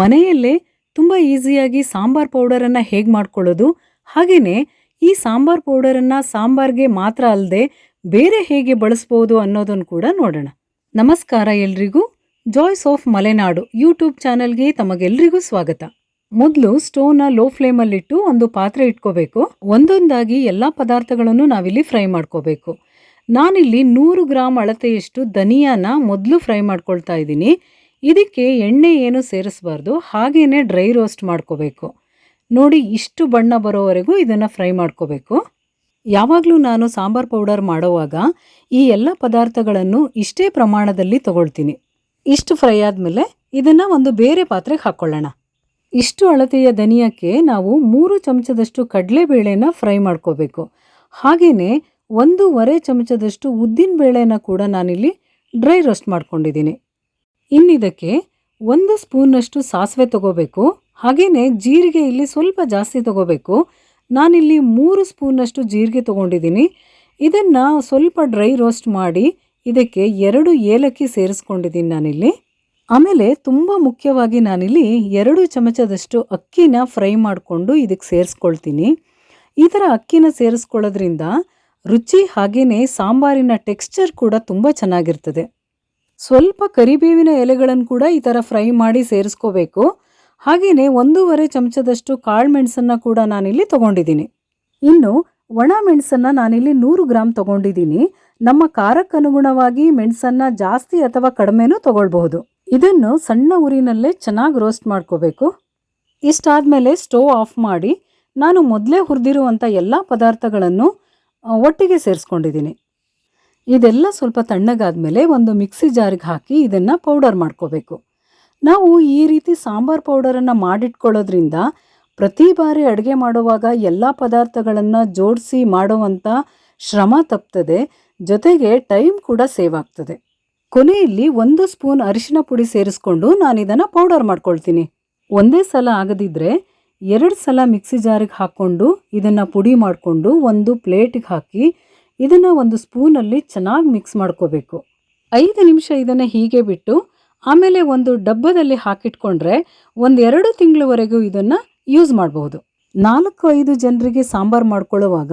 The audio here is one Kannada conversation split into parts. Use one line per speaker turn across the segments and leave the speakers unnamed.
ಮನೆಯಲ್ಲೇ ತುಂಬ ಈಸಿಯಾಗಿ ಸಾಂಬಾರ್ ಪೌಡರನ್ನು ಹೇಗೆ ಮಾಡ್ಕೊಳ್ಳೋದು? ಹಾಗೆಯೇ ಈ ಸಾಂಬಾರ್ ಪೌಡರನ್ನು ಸಾಂಬಾರ್ಗೆ ಮಾತ್ರ ಅಲ್ಲದೆ ಬೇರೆ ಹೇಗೆ ಬಳಸ್ಬೋದು ಅನ್ನೋದನ್ನು ಕೂಡ ನೋಡೋಣ. ನಮಸ್ಕಾರ ಎಲ್ರಿಗೂ. ಜಾಯ್ಸ್ ಆಫ್ ಮಲೆನಾಡು ಯೂಟ್ಯೂಬ್ ಚಾನಲ್ಗೆ ತಮಗೆಲ್ರಿಗೂ ಸ್ವಾಗತ. ಮೊದಲು ಸ್ಟೋವ್ನ ಲೋ ಫ್ಲೇಮಲ್ಲಿಟ್ಟು ಒಂದು ಪಾತ್ರೆ ಇಟ್ಕೋಬೇಕು. ಒಂದೊಂದಾಗಿ ಎಲ್ಲ ಪದಾರ್ಥಗಳನ್ನು ನಾವಿಲ್ಲಿ ಫ್ರೈ ಮಾಡ್ಕೋಬೇಕು. ನಾನಿಲ್ಲಿ ನೂರು ಗ್ರಾಮ್ ಅಳತೆಯಷ್ಟು ಧನಿಯಾನ ಮೊದಲು ಫ್ರೈ ಮಾಡ್ಕೊಳ್ತಾ ಇದ್ದೀನಿ. ಇದಕ್ಕೆ ಎಣ್ಣೆ ಏನು ಸೇರಿಸಬಾರ್ದು ಹಾಗೇ ಡ್ರೈ ರೋಸ್ಟ್ ಮಾಡ್ಕೋಬೇಕು. ನೋಡಿ, ಇಷ್ಟು ಬಣ್ಣ ಬರೋವರೆಗೂ ಇದನ್ನು ಫ್ರೈ ಮಾಡ್ಕೋಬೇಕು. ಯಾವಾಗಲೂ ನಾನು ಸಾಂಬಾರ್ ಪೌಡರ್ ಮಾಡೋವಾಗ ಈ ಎಲ್ಲ ಪದಾರ್ಥಗಳನ್ನು ಇಷ್ಟೇ ಪ್ರಮಾಣದಲ್ಲಿ ತಗೊಳ್ತೀನಿ. ಇಷ್ಟು ಫ್ರೈ ಆದಮೇಲೆ ಇದನ್ನು ಒಂದು ಬೇರೆ ಪಾತ್ರೆಗೆ ಹಾಕ್ಕೊಳ್ಳೋಣ ಇಷ್ಟು ಅಳತೆಯ ಧನಿಯಕ್ಕೆ ನಾವು ಮೂರು ಚಮಚದಷ್ಟು ಕಡಲೆಬೇಳೆನ ಫ್ರೈ ಮಾಡ್ಕೋಬೇಕು. ಹಾಗೆಯೇ ಒಂದೂವರೆ ಚಮಚದಷ್ಟು ಉದ್ದಿನ ಬೇಳೆನ ಕೂಡ ನಾನಿಲ್ಲಿ ಡ್ರೈ ರೋಸ್ಟ್ ಮಾಡ್ಕೊಂಡಿದ್ದೀನಿ. ಇನ್ನಿದಕ್ಕೆ ಒಂದು ಸ್ಪೂನ್ನಷ್ಟು ಸಾಸಿವೆ ತಗೋಬೇಕು. ಹಾಗೆಯೇ ಜೀರಿಗೆ ಇಲ್ಲಿ ಸ್ವಲ್ಪ ಜಾಸ್ತಿ ತಗೋಬೇಕು. ನಾನಿಲ್ಲಿ ಮೂರು ಸ್ಪೂನ್ನಷ್ಟು ಜೀರಿಗೆ ತಗೊಂಡಿದ್ದೀನಿ. ಇದನ್ನು ಸ್ವಲ್ಪ ಡ್ರೈ ರೋಸ್ಟ್ ಮಾಡಿ ಇದಕ್ಕೆ ಎರಡು ಏಲಕ್ಕಿ ಸೇರಿಸ್ಕೊಂಡಿದ್ದೀನಿ ನಾನಿಲ್ಲಿ. ಆಮೇಲೆ ತುಂಬ ಮುಖ್ಯವಾಗಿ ನಾನಿಲ್ಲಿ ಎರಡು ಚಮಚದಷ್ಟು ಅಕ್ಕಿನ ಫ್ರೈ ಮಾಡಿಕೊಂಡು ಇದಕ್ಕೆ ಸೇರಿಸ್ಕೊಳ್ತೀನಿ. ಈ ಥರ ಅಕ್ಕಿನ ಸೇರಿಸ್ಕೊಳ್ಳೋದ್ರಿಂದ ರುಚಿ ಹಾಗೆಯೇ ಸಾಂಬಾರಿನ ಟೆಕ್ಸ್ಚರ್ ಕೂಡ ತುಂಬ ಚೆನ್ನಾಗಿರ್ತದೆ. ಸ್ವಲ್ಪ ಕರಿಬೇವಿನ ಎಲೆಗಳನ್ನು ಕೂಡ ಈ ಥರ ಫ್ರೈ ಮಾಡಿ ಸೇರಿಸ್ಕೋಬೇಕು. ಹಾಗೆಯೇ ಒಂದೂವರೆ ಚಮಚದಷ್ಟು ಕಾಳು ಮೆಣಸನ್ನು ಕೂಡ ನಾನಿಲ್ಲಿ ತೊಗೊಂಡಿದ್ದೀನಿ. ಇನ್ನು ಒಣ ಮೆಣಸನ್ನು ನಾನಿಲ್ಲಿ ನೂರು ಗ್ರಾಮ್ ತೊಗೊಂಡಿದ್ದೀನಿ. ನಮ್ಮ ಖಾರಕ್ಕನುಗುಣವಾಗಿ ಮೆಣಸನ್ನು ಜಾಸ್ತಿ ಅಥವಾ ಕಡಿಮೆನೂ ತೊಗೊಳ್ಬಹುದು. ಇದನ್ನು ಸಣ್ಣ ಉರಿನಲ್ಲೇ ಚೆನ್ನಾಗಿ ರೋಸ್ಟ್ ಮಾಡ್ಕೋಬೇಕು. ಇಷ್ಟಾದಮೇಲೆ ಸ್ಟೋವ್ ಆಫ್ ಮಾಡಿ ನಾನು ಮೊದಲೇ ಹುರಿದಿರುವಂಥ ಎಲ್ಲ ಪದಾರ್ಥಗಳನ್ನು ಒಟ್ಟಿಗೆ ಸೇರಿಸ್ಕೊಂಡಿದ್ದೀನಿ. ಇದೆಲ್ಲ ಸ್ವಲ್ಪ ತಣ್ಣಗಾದ್ಮೇಲೆ ಒಂದು ಮಿಕ್ಸಿ ಜಾರಿಗೆ ಹಾಕಿ ಇದನ್ನು ಪೌಡರ್ ಮಾಡ್ಕೋಬೇಕು. ನಾವು ಈ ರೀತಿ ಸಾಂಬಾರ್ ಪೌಡರನ್ನು ಮಾಡಿಟ್ಕೊಳ್ಳೋದ್ರಿಂದ ಪ್ರತಿ ಬಾರಿ ಅಡುಗೆ ಮಾಡುವಾಗ ಎಲ್ಲ ಪದಾರ್ಥಗಳನ್ನು ಜೋಡಿಸಿ ಮಾಡುವಂಥ ಶ್ರಮ ತಪ್ತದೆ, ಜೊತೆಗೆ ಟೈಮ್ ಕೂಡ ಸೇವ್ ಆಗ್ತದೆ. ಕೊನೆಯಲ್ಲಿ ಒಂದು ಸ್ಪೂನ್ ಅರಿಶಿನ ಪುಡಿ ಸೇರಿಸ್ಕೊಂಡು ನಾನು ಇದನ್ನು ಪೌಡರ್ ಮಾಡ್ಕೊಳ್ತೀನಿ. ಒಂದೇ ಸಲ ಆಗದಿದ್ದರೆ ಎರಡು ಸಲ ಮಿಕ್ಸಿ ಜಾರಿಗೆ ಹಾಕ್ಕೊಂಡು ಇದನ್ನು ಪುಡಿ ಮಾಡಿಕೊಂಡು ಒಂದು ಪ್ಲೇಟಿಗೆ ಹಾಕಿ ಇದನ್ನು ಒಂದು ಸ್ಪೂನಲ್ಲಿ ಚೆನ್ನಾಗಿ ಮಿಕ್ಸ್ ಮಾಡ್ಕೋಬೇಕು. ಐದು ನಿಮಿಷ ಇದನ್ನು ಹೀಗೆ ಬಿಟ್ಟು, ಆಮೇಲೆ ಒಂದು ಡಬ್ಬದಲ್ಲಿ ಹಾಕಿಟ್ಕೊಂಡ್ರೆ ಒಂದೆರಡು ತಿಂಗಳವರೆಗೂ ಇದನ್ನು ಯೂಸ್ ಮಾಡಬಹುದು. ನಾಲ್ಕು ಐದು ಜನರಿಗೆ ಸಾಂಬಾರು ಮಾಡ್ಕೊಳ್ಳುವಾಗ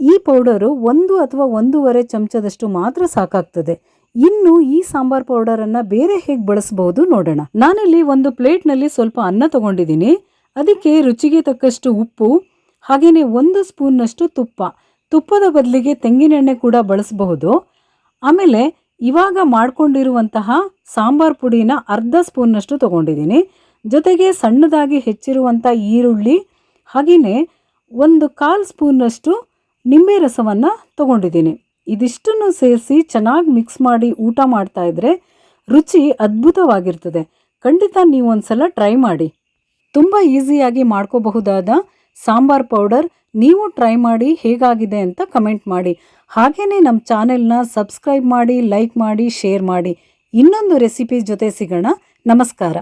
ಈ ಪೌಡರು ಒಂದು ಅಥವಾ ಒಂದೂವರೆ ಚಮಚದಷ್ಟು ಮಾತ್ರ ಸಾಕಾಗ್ತದೆ. ಇನ್ನು ಈ ಸಾಂಬಾರ್ ಪೌಡರನ್ನು ಬೇರೆ ಹೇಗೆ ಬಳಸಬಹುದು ನೋಡೋಣ. ನಾನಿಲ್ಲಿ ಒಂದು ಪ್ಲೇಟ್ನಲ್ಲಿ ಸ್ವಲ್ಪ ಅನ್ನ ತಗೊಂಡಿದ್ದೀನಿ. ಅದಕ್ಕೆ ರುಚಿಗೆ ತಕ್ಕಷ್ಟು ಉಪ್ಪು ಹಾಗೆಯೇ ಒಂದು ಸ್ಪೂನ್ನಷ್ಟು ತುಪ್ಪ. ತುಪ್ಪದ ಬದಲಿಗೆ ತೆಂಗಿನೆಣ್ಣೆ ಕೂಡ ಬಳಸಬಹುದು. ಆಮೇಲೆ ಇವಾಗ ಮಾಡಿಕೊಂಡಿರುವಂತಹ ಸಾಂಬಾರ್ ಪುಡಿನ ಅರ್ಧ ಸ್ಪೂನ್ನಷ್ಟು ತಗೊಂಡಿದ್ದೀನಿ. ಜೊತೆಗೆ ಸಣ್ಣದಾಗಿ ಹೆಚ್ಚಿರುವಂಥ ಈರುಳ್ಳಿ ಹಾಗೆಯೇ ಒಂದು ಕಾಲು ಸ್ಪೂನ್ನಷ್ಟು ನಿಂಬೆ ರಸವನ್ನು ತಗೊಂಡಿದ್ದೀನಿ. ಇದಿಷ್ಟನ್ನು ಸೇರಿಸಿ ಚೆನ್ನಾಗಿ ಮಿಕ್ಸ್ ಮಾಡಿ ಊಟ ಮಾಡ್ತಾ ಇದ್ರೆ ರುಚಿ ಅದ್ಭುತವಾಗಿರ್ತದೆ. ಖಂಡಿತ ನೀವು ಒಂದ್ಸಲ ಟ್ರೈ ಮಾಡಿ. ತುಂಬ ಈಸಿಯಾಗಿ ಮಾಡ್ಕೋಬಹುದಾದ ಸಾಂಬಾರ್ ಪೌಡರ್ ನೀವು ಟ್ರೈ ಮಾಡಿ ಹೇಗಾಗಿದೆ ಅಂತ ಕಮೆಂಟ್ ಮಾಡಿ. ಹಾಗೆಯೇ ನಮ್ಮ ಚಾನೆಲ್ನ ಸಬ್ಸ್ಕ್ರೈಬ್ ಮಾಡಿ, ಲೈಕ್ ಮಾಡಿ, ಶೇರ್ ಮಾಡಿ. ಇನ್ನೊಂದು ರೆಸಿಪಿ ಜೊತೆ ಸಿಗೋಣ. ನಮಸ್ಕಾರ.